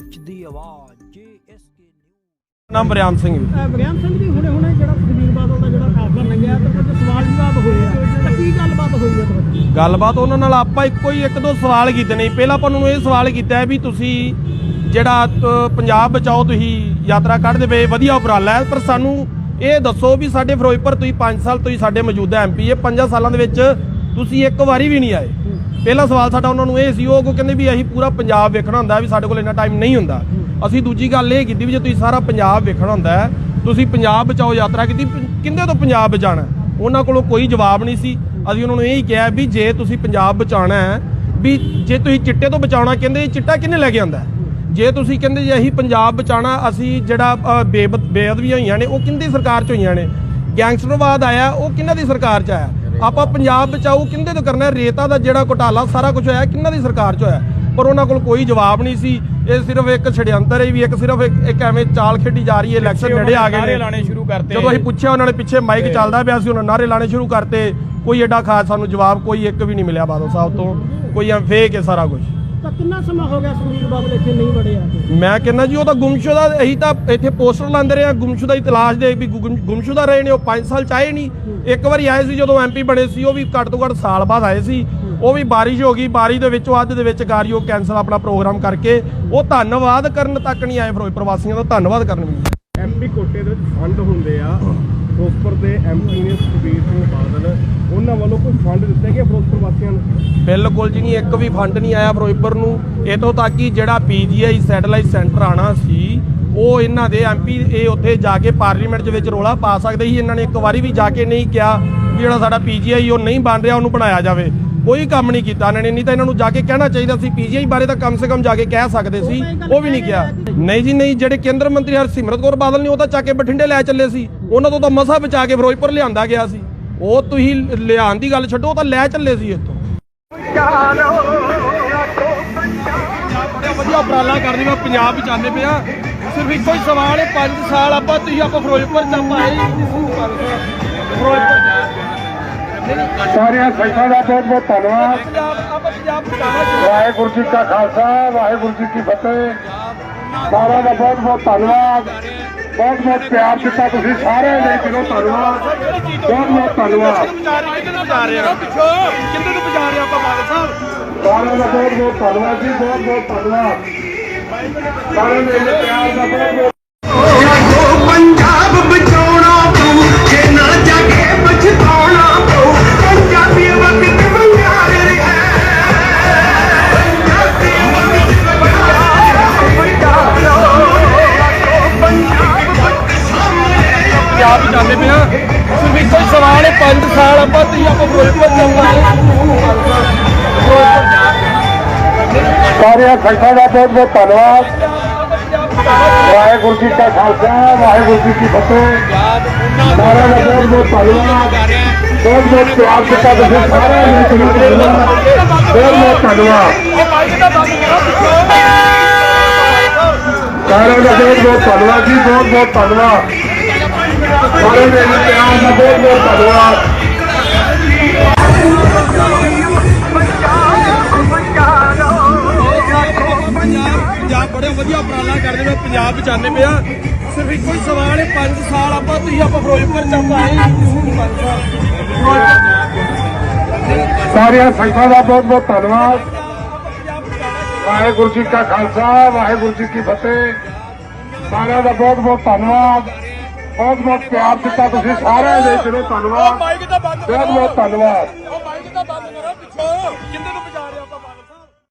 ਸੱਚ ਦੀ ਆਵਾਜ਼ ਜੇਐਸਕੇ ਨਿਊਜ਼ ਨਾਮ ਬਰਿਆਮ ਸਿੰਘ ਜੀ। ਬਰਿਆਮ ਸਿੰਘ ਜੀ ਹੁਣੇ ਹੁਣੇ ਜਿਹੜਾ ਸੁਖਬੀਰ ਬਾਦਲ ਦਾ ਜਿਹੜਾ ਕਾਫਰ ਲੰਘਿਆ ਤੇ ਕੁਝ ਸਵਾਲ ਵਿਵਾਦ ਹੋਏ ਆ। ਤਾਂ ਕੀ ਗੱਲਬਾਤ ਹੋਈ ਹੈ ਤੁਹਾਡੀ ਗੱਲਬਾਤ ਉਹਨਾਂ ਨਾਲ ਆਪਾਂ ਇੱਕੋ ਹੀ ਇੱਕ ਦੋ ਸਵਾਲ ਕੀਤੇ ਨੇ। ਪਹਿਲਾਂ ਆਪਾਂ ਨੂੰ ਇਹ ਸਵਾਲ ਕੀਤਾ ਵੀ ਤੁਸੀਂ ਜਿਹੜਾ ਪੰਜਾਬ ਬਚਾਓ ਤੁਸੀਂ ਯਾਤਰਾ ਕੱਢਦੇ ਪਏ ਵਧੀਆ ਉਪਰਾਲਾ ਹੈ। ਪਰ ਸਾਨੂੰ ਇਹ ਦੱਸੋ ਵੀ ਸਾਡੇ ਫਿਰੋਜ਼ਪੁਰ ਤੁਸੀਂ 5 ਸਾਲ ਤੁਸੀਂ ਸਾਡੇ ਮੌਜੂਦਾ ਐਮਪੀ ਇਹ 5 ਸਾਲਾਂ ਦੇ ਵਿੱਚ ਤੁਸੀਂ ਇੱਕ ਵਾਰੀ ਵੀ ਨਹੀਂ ਆਏ। ਪਹਿਲਾ ਸਵਾਲ ਸਾਡਾ ਉਹਨਾਂ ਨੂੰ ਇਹ ਸੀ, ਉਹ ਕਹਿੰਦੇ ਵੀ ਅਸੀਂ ਪੂਰਾ ਪੰਜਾਬ ਵੇਖਣਾ ਹੁੰਦਾ ਵੀ ਸਾਡੇ ਕੋਲ ਇੰਨਾ ਟਾਈਮ ਨਹੀਂ ਹੁੰਦਾ। ਅਸੀਂ ਦੂਜੀ ਗੱਲ ਇਹ ਕੀਤੀ ਵੀ ਜੇ ਤੁਸੀਂ ਸਾਰਾ ਪੰਜਾਬ ਵੇਖਣਾ ਹੁੰਦਾ ਹੈ ਤੁਸੀਂ ਪੰਜਾਬ ਬਚਾਓ ਯਾਤਰਾ ਕੀਤੀ, ਪ- ਤੋਂ ਪੰਜਾਬ ਬਚਾਣਾ ਉਹਨਾਂ ਕੋਲੋਂ ਕੋਈ ਜਵਾਬ ਨਹੀਂ ਸੀ। ਅਸੀਂ ਉਹਨਾਂ ਨੂੰ ਇਹ ਹੀ ਕਿਹਾ ਵੀ ਜੇ ਤੁਸੀਂ ਪੰਜਾਬ ਬਚਾਉਣਾ ਹੈ, ਵੀ ਜੇ ਤੁਸੀਂ ਚਿੱਟੇ ਤੋਂ ਬਚਾਉਣਾ, ਕਹਿੰਦੇ ਚਿੱਟਾ ਕਿੰਨੇ ਲੈ ਕੇ ਆਂਦਾ ਜੇ ਤੁਸੀਂ ਕਹਿੰਦੇ ਜੇ ਅਸੀਂ ਪੰਜਾਬ ਬਚਾਉਣਾ, ਅਸੀਂ ਜਿਹੜਾ ਬੇਬ- ਬੇਅਦਬੀਆਂ ਹੋਈਆਂ ਨੇ, ਉਹ ਕਿੰਦੀ ਸਰਕਾਰ ਚ ਹੋਈਆਂ ਨੇ? ਗੈਂਗਸਟਰਵਾਦ ਆਇਆ, ਉਹ ਕਿਹਨਾਂ ਦੀ ਸਰਕਾਰ ਚ ਆਇਆ? ਆਪਾਂ ਪੰਜਾਬ ਬਚਾਓ ਕਿੰਦੇ ਤੋਂ ਕਰਨਾ? ਰੇਤਾ ਦਾ ਜਿਹੜਾ ਘੁਟਾਲਾ ਸਾਰਾ ਕੁਝ ਹੋਇਆ ਕਿਹਨਾਂ ਦੀ ਸਰਕਾਰ ਚ ਹੋਇਆ? ਪਰ ਉਹਨਾਂ ਕੋਲ ਕੋਈ ਜਵਾਬ ਨਹੀਂ ਸੀ। ਇਹ ਸਿਰਫ ਇੱਕ ਛੜਯੰਤਰ ਹੈ ਵੀ ਇੱਕ ਸਿਰਫ ਇੱਕ ਇੱਕ ਐਵੇਂ ਚਾਲ ਖੇਡੀ ਜਾ ਰਹੀ ਹੈ ਇਲੈਕਸ਼ਨ ਨੇੜੇ ਆ ਗਏ ਨੇ। ਲਾਣੇ ਸ਼ੁਰੂ ਕਰਤੇ। ਜਦੋਂ ਅਸੀਂ ਪੁੱਛਿਆ ਉਹਨਾਂ ਨੇ ਪਿੱਛੇ ਮਾਈਕ ਚੱਲਦਾ ਪਿਆ ਸੀ ਉਹਨਾਂ ਨਾਰੇ ਲਾਣੇ ਸ਼ੁਰੂ ਕਰਤੇ। ਕੋਈ ਐਡਾ ਖਾਸ ਸਾਨੂੰ ਜਵਾਬ ਕੋਈ ਇੱਕ ਵੀ ਨਹੀਂ ਮਿਲਿਆ ਬਾਦਲ ਸਾਹਿਬ ਤੋਂ। ਕੋਈ ਐਂ ਫੇਕ ਹੈ ਸਾਰਾ ਕੁਝ ਤਾਂ ਕਿੰਨਾ ਸਮਾਂ ਹੋ ਗਿਆ ਸੁਖਬੀਰ ਬਾਦਲ ਇੱਥੇ ਨਹੀਂ ਵੜੇ ਆ ਕੇ? ਮੈਂ ਕਹਿੰਦਾ ਜੀ ਉਹ ਤਾਂ ਗੁੰਮਸ਼ੁਦਾ ਅਸੀਂ ਤਾਂ ਇੱਥੇ ਪੋਸਟਰ ਲਾਉਂਦੇ ਰਹੇ ਆ ਗੁੰਮਸ਼ੁਦਾ ਦੀ ਤਲਾਸ਼ ਦੇ ਵੀ ਗੁੰਮ- ਗੁੰਮਸ਼ੁਦਾ ਰਹੇ ਨੇ ਉਹ 5 ਸਾਲ ਚਾਹੇ ਨਹੀਂ। ਇੱਕ ਵਾਰੀ ਆਏ ਸੀ ਜਦੋਂ ਐਮਪੀ ਬਣੇ ਸੀ ਉਹ ਵੀ ਘੱਟ ਤੋਂ ਘੱਟ ਸਾਲ ਬਾਅਦ ਆਏ ਸੀ। ਉਹ ਵੀ ਬਾਰਿਸ਼ ਹੋ ਗਈ ਬਾਰਿਸ਼ ਦੇ ਵਿੱਚੋਂ ਅੱਧ ਦੇ ਵਿੱਚ ਗਾਰੀ ਉਹ ਕੈਂਸਲ ਆਪਣਾ ਪ੍ਰੋਗਰਾਮ ਕਰਕੇ ਉਹ ਧੰਨਵਾਦ ਕਰਨ ਤੱਕ ਨਹੀਂ ਆਏ ਫਿਰੋਜ਼ਪੁਰ ਵਾਸੀਆਂ ਦਾ ਧੰਨਵਾਦ ਕਰਨ ਵੀ। ਐਮਪੀ ਕੋਟੇ ਦੇ ਵਿੱਚ ਫੰਡ ਹੁੰਦੇ ਆ। ਫਿਰੋਜ਼ਪੁਰ ਦੇ ਐਮਪੀ ਨੇ ਸੁਖਬੀਰ ਸਿੰਘ ਬਾਦਲ ਉਹਨਾਂ ਵੱਲੋਂ ਕੋਈ ਫੰਡ ਦਿੱਤੇ ਗਏ ਫਿਰੋਜ਼ਪੁਰ ਵਾਸੀਆਂ ਨੂੰ? ਬਿਲਕੁਲ ਜੀ ਨਹੀਂ, ਇੱਕ ਵੀ ਫੰਡ ਨਹੀਂ ਆਇਆ ਫਿਰੋਜ਼ਪੁਰ ਨੂੰ। ਇਤੋਂ ਤੱਕ ਕਿ ਜਿਹੜਾ ਪੀਜੀਆਈ ਸੈਟੇਲਾਈਟ ਸੈਂਟਰ ਆਣਾ ਸੀ, ਉਹ ਇਹਨਾਂ ਦੇ ਐਮਪੀ ਇਹ ਉੱਥੇ ਜਾ ਕੇ ਪਾਰਲੀਮੈਂਟ ਦੇ ਵਿੱਚ ਰੋਲਾ ਪਾ ਸਕਦੇ ਸੀ। ਇਹਨਾਂ ਨੇ ਇੱਕ ਵਾਰੀ ਵੀ ਜਾ ਕੇ ਨਹੀਂ ਕਿਹਾ ਜਿਹੜਾ ਸਾਡਾ ਪੀਜੀਆਈ ਉਹ ਨਹੀਂ ਬਣ ਰਿਹਾ, ਉਹਨੂੰ ਬਣਾਇਆ ਜਾਵੇ। ਕੋਈ ਕੰਮ ਨਹੀਂ ਕੀਤਾ ਇਹਨਾਂ ਨੇ ਨਹੀਂ ਤਾਂ ਇਹਨਾਂ ਨੂੰ ਜਾ ਕੇ ਕਹਿਣਾ ਚਾਹੀਦਾ ਸੀ ਪੀਜੀਆਈ ਬਾਰੇ ਤਾਂ ਕਮ ਸੇ ਕਮ ਜਾ ਕੇ ਕਹਿ ਸਕਦੇ ਸੀ ਉਹ ਵੀ ਨਹੀਂ ਕਿਹਾ ਨਹੀਂ ਜੀ ਨਹੀਂ ਜਿਹੜੇ ਕੇਂਦਰ ਮੰਤਰੀ ਹਰਸਿਮਰਤ ਕੌਰ ਬਾਦਲ ਨੇ ਉਹ ਤਾਂ ਚੱਕ ਕੇ ਬਠਿੰਡੇ ਲੈ ਚੱਲੇ ਸੀ ਉਹਨਾਂ ਤੋਂ ਤਾਂ ਮਸਾ ਬਚਾ ਕੇ ਫਿਰੋਜ਼ਪੁਰ ਲਿਆਂਦਾ ਗਿਆ ਸੀ। ਉਹ ਤੁਸੀਂ ਲਿਆਉਣ ਦੀ ਗੱਲ ਛੱਡੋ ਉਹ ਤਾਂ ਲੈ ਚੱਲੇ ਸੀ ਇੱਥੋਂ। ਵਧੀਆ ਉਪਰਾਲਾ ਕਰਦੇ ਮੈਂ ਪੰਜਾਬ ਵਿੱਚ ਆਉਂਦੇ ਪਿਆ। ਸਿਰਫ ਇੱਕੋ ਹੀ ਸਵਾਲ ਹੈ 5 ਸਾਲ ਆਪਾਂ ਤੁਸੀਂ ਆਪਾਂ ਫਿਰੋਜ਼ਪੁਰ ਚ ਆਪਾਂ ਆਏ ਫਿਰੋਜ਼ਪੁਰ ਸਾਰਿਆਂ ਸੰਗਤਾਂ ਦਾ ਬਹੁਤ ਬਹੁਤ ਧੰਨਵਾਦ ਪੰਜਾਬ ਆਪਾਂ ਪੰਜਾਬ ਬਚਾਉਣਾ ਚਾਹੀਦਾ ਵਾਹਿਗੁਰੂ ਜੀ ਕਾ ਖਾਲਸਾ ਵਾਹਿਗੁਰੂ ਜੀ ਕੀ ਫਤਿਹ ਸਾਰਿਆਂ ਦਾ ਬਹੁਤ ਬਹੁਤ ਧੰਨਵਾਦ ਬਹੁਤ ਬਹੁਤ ਪਿਆਰ ਦਿੱਤਾ ਤੁਸੀਂ ਸਾਰਿਆਂ ਨੇ ਦਿਲੋਂ ਧੰਨਵਾਦ ਬਹੁਤ ਬਹੁਤ ਧੰਨਵਾਦ ਕਿੰਨੇ ਨੂੰ ਬਚਾ ਰਹੇ ਆ ਕਿੰਨੇ ਨੂੰ ਬਚਾ ਰਹੇ ਆ ਆਪਾਂ ਬਾਦਲ ਸਾਹਿਬ ਸਾਰਿਆਂ ਦਾ ਬਹੁਤ ਬਹੁਤ ਧੰਨਵਾਦ ਜੀ ਬਹੁਤ ਬਹੁਤ ਧੰਨਵਾਦ ਸਾਰਿਆਂ ਦੇ ਇੰਨੇ ਪਿਆਰ ਦਾ ਬਹੁਤ ਬਹੁਤ ਪੰਜਾਬ ਇੱਕੋ 5 ਸਾਲ ਆਪਾਂ ਤੁਸੀਂ ਆਪਾਂ ਫਿਰੋਜ਼ਪੁਰ ਚ ਸਾਰਿਆਂ ਸੰਗਤਾਂ ਦਾ ਬਹੁਤ ਬਹੁਤ ਧੰਨਵਾਦ। ਵਾਹਿਗੁਰੂ ਜੀ ਕਾ ਖਾਲਸਾ, ਵਾਹਿਗੁਰੂ ਜੀ ਕੀ ਫਤਿਹ। ਸਾਰਿਆਂ ਦਾ ਬਹੁਤ ਬਹੁਤ ਧੰਨਵਾਦ। ਬਹੁਤ ਬਹੁਤ ਪਿਆਰ ਦਿੱਤਾ ਤੁਸੀਂ ਸਾਰਿਆਂ ਨੇ ਬਹੁਤ ਬਹੁਤ ਧੰਨਵਾਦ। ਸਾਰਿਆਂ ਦਾ ਬਹੁਤ ਬਹੁਤ ਧੰਨਵਾਦ ਜੀ, ਬਹੁਤ ਬਹੁਤ ਧੰਨਵਾਦ। ਸਾਰਿਆਂ ਦੇ ਪਿਆਰ ਦਾ ਬਹੁਤ ਬਹੁਤ ਧੰਨਵਾਦ ਪੰਜਾਬ ਬੜੇ ਵਧੀਆ ਉਪਰਾਲਾ ਕਰਦੇ ਨੇ ਪੰਜਾਬ ਵਿੱਚ ਪਿਆ ਸਿਰਫ ਇੱਕੋ ਹੀ ਸਵਾਲ ਹੈ 5 ਸਾਲ ਆਪਾਂ ਤੁਸੀਂ ਆਪਾਂ ਫਿਰੋਜ਼ਪੁਰ ਚ ਆਏ ਸਾਰਿਆਂ ਸੰਗਤਾਂ ਦਾ ਬਹੁਤ ਬਹੁਤ ਧੰਨਵਾਦ। ਵਾਹਿਗੁਰੂ ਜੀ ਕਾ ਖਾਲਸਾ, ਵਾਹਿਗੁਰੂ ਜੀ ਕੀ ਫਤਿਹ। ਸਾਰਿਆਂ ਦਾ ਬਹੁਤ ਬਹੁਤ ਧੰਨਵਾਦ। ਬਹੁਤ ਬਹੁਤ ਪਿਆਰ ਦਿੱਤਾ ਤੁਸੀਂ ਸਾਰਿਆਂ ਦੇ ਜਿਹੜੇ ਧੰਨਵਾਦ। oh, ਬਹੁਤ ਬਹੁਤ ਧੰਨਵਾਦ। oh, ਉਹ ਮਾਈਕ ਤਾਂ ਬੰਦ ਕਰੋ ਪਿੱਛੋਂ। ਕਿੰਨੇ